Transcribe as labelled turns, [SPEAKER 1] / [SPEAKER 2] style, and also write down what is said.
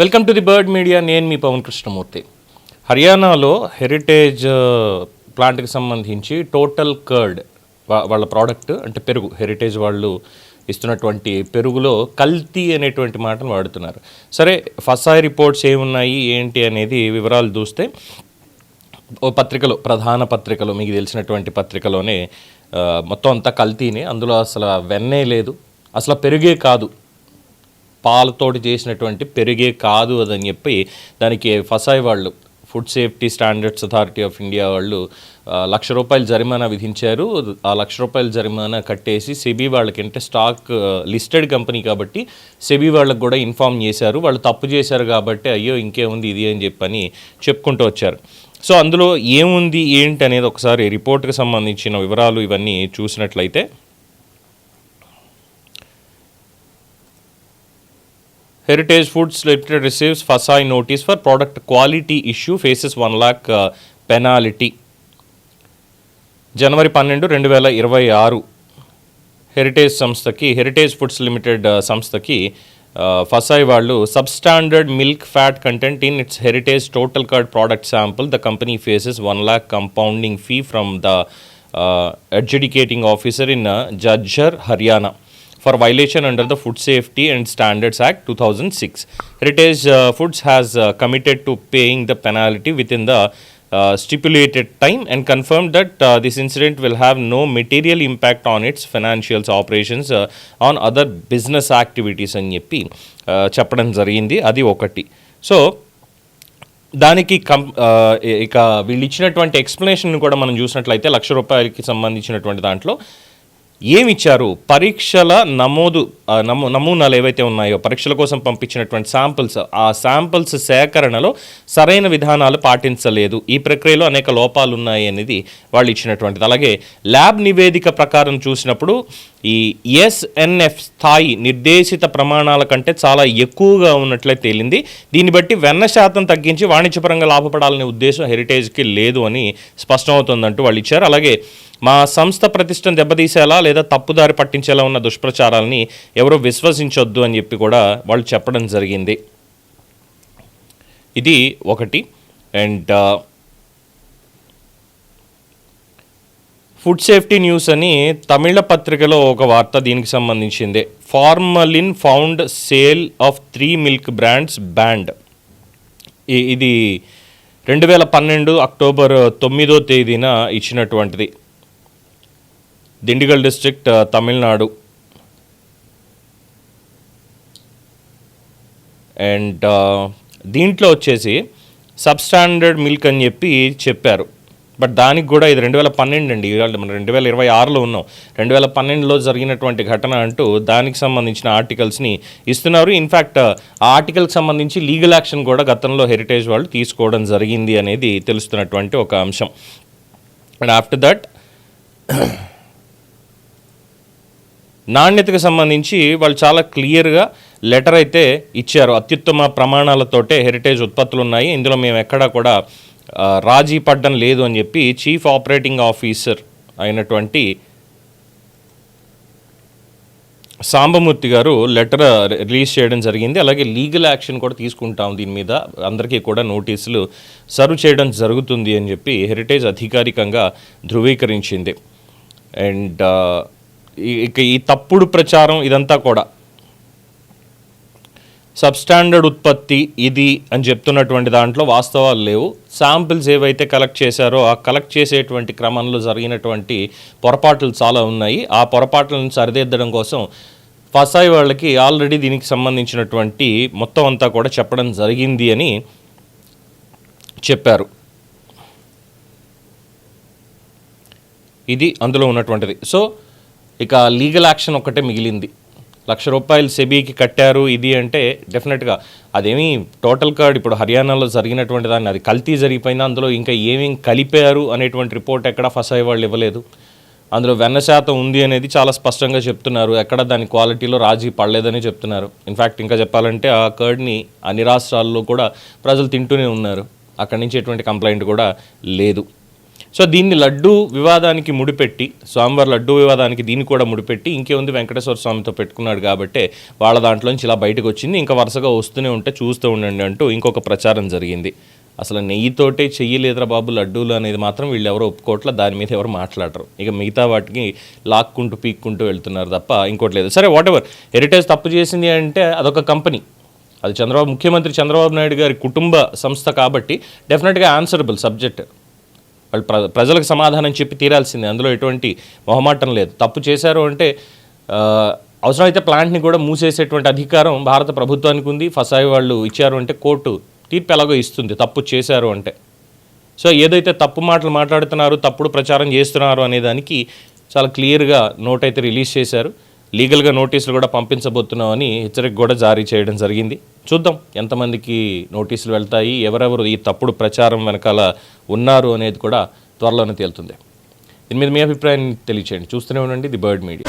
[SPEAKER 1] Welcome to the Bird Media నేను మీ పవన్ కృష్ణమూర్తి. హర్యానాలో హెరిటేజ్ ప్లాంట్కి uh, సంబంధించి టోటల్ కర్డ్ వాళ్ళ ప్రోడక్ట్ అంటే పెరుగు హెరిటేజ్ వాళ్ళు ఇస్తున్నటువంటి పెరుగులో కల్తీ అనేటువంటి మాటను వాడుతున్నారు. సరే ఫసాయి రిపోర్ట్స్ ఏమున్నాయి ఏంటి అనేది వివరాలు చూస్తే ఓ పత్రికలో ప్రధాన పత్రికలో మీకు తెలిసినటువంటి పత్రికలోనే uh, మొత్తం అంతా కల్తీనే అందులో అసలు వెన్నే లేదు. అసలు పెరుగే కాదు. పాలతోటి చేసినటువంటి పెరిగే కాదు అదని చెప్పి దానికి ఫసాయి వాళ్ళు food safety standards authority of India వాళ్ళు లక్ష రూపాయలు జరిమానా విధించారు. ఆ లక్ష రూపాయల జరిమానా కట్టేసి సెబీ వాళ్ళకి అంటే స్టాక్ లిస్టెడ్ కంపెనీ కాబట్టి సెబీ వాళ్ళకి కూడా ఇన్ఫామ్ చేశారు. వాళ్ళు తప్పు చేశారు కాబట్టి అయ్యో ఇంకేముంది ఇది అని చెప్పని చెప్పుకుంటూ వచ్చారు. సో అందులో ఏముంది ఏంటి అనేది ఒకసారి రిపోర్ట్కి సంబంధించిన వివరాలు ఇవన్నీ చూసినట్లయితే Heritage Foods Limited receives FSSAI notice for product quality issue faces 1 lakh uh, penalty. జనవరి పన్నెండు రెండు వేల ఇరవై ఆరు హెరిటేజ్ సంస్థకి హెరిటేజ్ ఫుడ్స్ లిమిటెడ్ సంస్థకి uh, ఫసాయ్ వాళ్ళు substandard milk fat content in its Heritage total curd product sample the company faces one lakh compounding fee from the adjudicating officer in Jhajjar Haryana for violation under the food safety and standards act two thousand six Heritage Foods has committed to paying the penalty within the stipulated time and confirm that this incident will have no material impact on its financials operations on other business activities అని చెప్పి చెప్పడం జరిగింది. అది ఒకటి. So దానికి కం ఇక వీళ్ళు ఇచ్చినటువంటి ఎక్స్ప్లెనేషన్ కూడా మనం చూసినట్లయితే లక్ష రూపాయలకి సంబంధించినటువంటి దాంట్లో ఏమి ఇచ్చారు పరీక్షల నమోదు నమో నమూ నమూనాలు ఏవైతే ఉన్నాయో పరీక్షల కోసం పంపించినటువంటి శాంపిల్స్ ఆ శాంపిల్స్ సేకరణలో సరైన విధానాలు పాటించలేదు. ఈ ప్రక్రియలో అనేక లోపాలు ఉన్నాయి అనేది వాళ్ళు ఇచ్చినటువంటిది. అలాగే ల్యాబ్ నివేదిక ప్రకారం చూసినప్పుడు ఈ ఎస్ఎన్ఎఫ్ స్థాయి నిర్దేశిత ప్రమాణాల కంటే చాలా ఎక్కువగా ఉన్నట్లే తేలింది. దీన్ని బట్టి వెన్న శాతం తగ్గించి వాణిజ్యపరంగా లాభపడాలనే ఉద్దేశం హెరిటేజ్కి లేదు అని స్పష్టమవుతుందంటూ వాళ్ళు ఇచ్చారు. అలాగే మా సంస్థ ప్రతిష్టను దెబ్బతీసేలా లేదా తప్పుదారి పట్టించేలా ఉన్న దుష్ప్రచారాలని ఎవరో విశ్వసించొద్దు అని చెప్పి కూడా వాళ్ళు చెప్పడం జరిగింది. ఇది ఒకటి. అండ్ ఫుడ్ సేఫ్టీ న్యూస్ అని తమిళ పత్రికలో ఒక వార్త దీనికి సంబంధించింది. Formalin found sale of three milk brands banned. ఇది రెండు వేల పన్నెండు అక్టోబర్ తొమ్మిదో తేదీన ఇచ్చినటువంటిది. దిండిగల్ డిస్ట్రిక్ట్ తమిళనాడు. అండ్ దీంట్లో వచ్చేసి సబ్స్టాండర్డ్ మిల్క్ అని చెప్పి చెప్పారు. బట్ దానికి కూడా ఇది రెండు వేల పన్నెండు అండి. మనం రెండు వేల ఇరవై ఆరులో ఉన్నాం. రెండు వేల పన్నెండులో జరిగినటువంటి ఘటన అంటూ దానికి సంబంధించిన ఆర్టికల్స్ని ఇస్తున్నారు. ఇన్ఫ్యాక్ట్ ఆ ఆర్టికల్కి సంబంధించి లీగల్ యాక్షన్ కూడా గతంలో హెరిటేజ్ వాళ్ళు తీసుకోవడం జరిగింది అనేది తెలుస్తున్నటువంటి ఒక అంశం. అండ్ ఆఫ్టర్ దట్ నాణ్యతకు సంబంధించి వాళ్ళు చాలా క్లియర్గా లెటర్ అయితే ఇచ్చారు. అత్యుత్తమ ప్రమాణాలతోటే హెరిటేజ్ ఉత్పత్తులు ఉన్నాయి ఇందులో మేము ఎక్కడా కూడా రాజీ పడ్డం లేదు అని చెప్పి చీఫ్ ఆపరేటింగ్ ఆఫీసర్ అయినటువంటి సాంబమూర్తి గారు లెటర్ రిలీజ్ చేయడం జరిగింది. అలాగే లీగల్ యాక్షన్ కూడా తీసుకుంటాం దీని మీద. అందరికీ కూడా నోటీసులు సర్వ్ చేయడం జరుగుతుంది అని చెప్పి హెరిటేజ్ అధికారికంగా ధృవీకరించింది. అండ్ ఇక ఈ తప్పుడు ప్రచారం ఇదంతా కూడా. సబ్స్టాండర్డ్ ఉత్పత్తి ఇది అని చెప్తున్నటువంటి దాంట్లో వాస్తవాలు లేవు. శాంపిల్స్ ఏవైతే కలెక్ట్ చేశారో ఆ కలెక్ట్ చేసేటువంటి క్రమంలో జరిగినటువంటి పొరపాట్లు చాలా ఉన్నాయి. ఆ పొరపాట్లను సరిదిద్దడం కోసం ఫసాయి వాళ్ళకి ఆల్రెడీ దీనికి సంబంధించినటువంటి మొత్తం అంతా కూడా చెప్పడం జరిగింది అని చెప్పారు. ఇది అందులో ఉన్నటువంటిది. సో ఇక లీగల్ యాక్షన్ ఒక్కటే మిగిలింది. లక్ష రూపాయలు సెబీకి కట్టారు ఇది అంటే డెఫినెట్గా అదేమి టోటల్ కార్డ్ ఇప్పుడు హర్యానాలో జరిగినటువంటి దాన్ని అది కల్తీ జరిగిపోయింది. అందులో ఇంకా ఏమేం కలిపారు అనేటువంటి రిపోర్ట్ ఎక్కడ ఫస్ట్ అయ్యే వాళ్ళు ఇవ్వలేదు. అందులో వెన్న శాతం ఉంది అనేది చాలా స్పష్టంగా చెప్తున్నారు. ఎక్కడ దాని క్వాలిటీలో రాజీ పడలేదని చెప్తున్నారు. ఇన్ఫ్యాక్ట్ ఇంకా చెప్పాలంటే ఆ కర్డ్ని అన్ని రాష్ట్రాల్లో కూడా ప్రజలు తింటూనే ఉన్నారు. అక్కడి నుంచి ఎటువంటి కంప్లైంట్ కూడా లేదు. సో దీన్ని లడ్డు వివాదానికి ముడిపెట్టి స్వామివారి లడ్డు వివాదానికి దీన్ని కూడా ముడిపెట్టి ఇంకేముంది వెంకటేశ్వర స్వామితో పెట్టుకున్నాడు కాబట్టి వాళ్ళ దాంట్లోంచి ఇలా బయటకు వచ్చింది ఇంకా వరుసగా వస్తూనే ఉంటే చూస్తూ ఉండండి అంటూ ఇంకొక ప్రచారం జరిగింది. అసలు నెయ్యితోటే చెయ్యలేదురా బాబు లడ్డూలు అనేది మాత్రం వీళ్ళు ఎవరో ఒప్పుకోవట్ల దాని మీద ఎవరు మాట్లాడరు. ఇక మిగతా వాటికి లాక్కుంటూ పీక్కుంటూ వెళ్తున్నారు తప్ప ఇంకోటి లేదు. సరే వాట్ ఎవర్ హెరిటేజ్ తప్పు చేసింది అంటే అదొక కంపెనీ. అది చంద్రబాబు ముఖ్యమంత్రి చంద్రబాబు నాయుడు గారి కుటుంబ సంస్థ కాబట్టి డెఫినెట్గా ఆన్సరబుల్ సబ్జెక్ట్ వాళ్ళు ప్ర ప్రజలకు సమాధానం చెప్పి తీరాల్సిందే. అందులో ఎటువంటి మొహమాటం లేదు. తప్పు చేశారు అంటే అవసరమైతే ప్లాంట్ని కూడా మూసేసేటువంటి అధికారం భారత ప్రభుత్వానికి ఉంది. ఫసాయి వాళ్ళు ఇచ్చారు అంటే కోర్టు తీర్పు ఎలాగో ఇస్తుంది. తప్పు చేశారు అంటే. సో ఏదైతే తప్పు మాటలు మాట్లాడుతున్నారు తప్పుడు ప్రచారం చేస్తున్నారు అనేదానికి చాలా క్లియర్గా నోట్ అయితే రిలీజ్ చేశారు. లీగల్గా నోటీసులు కూడా పంపించబోతున్నామని హెచ్చరిక కూడా జారీ చేయడం జరిగింది. చూద్దాం ఎంతమందికి నోటీసులు వెళ్తాయి ఎవరెవరు ఈ తప్పుడు ప్రచారం వెనకాల ఉన్నారు అనేది కూడా త్వరలోనే తేలుతుంది. దీని మీద మీ అభిప్రాయాన్ని తెలియచేయండి. చూస్తూనే ఉండండి ది బర్డ్ మీడియా.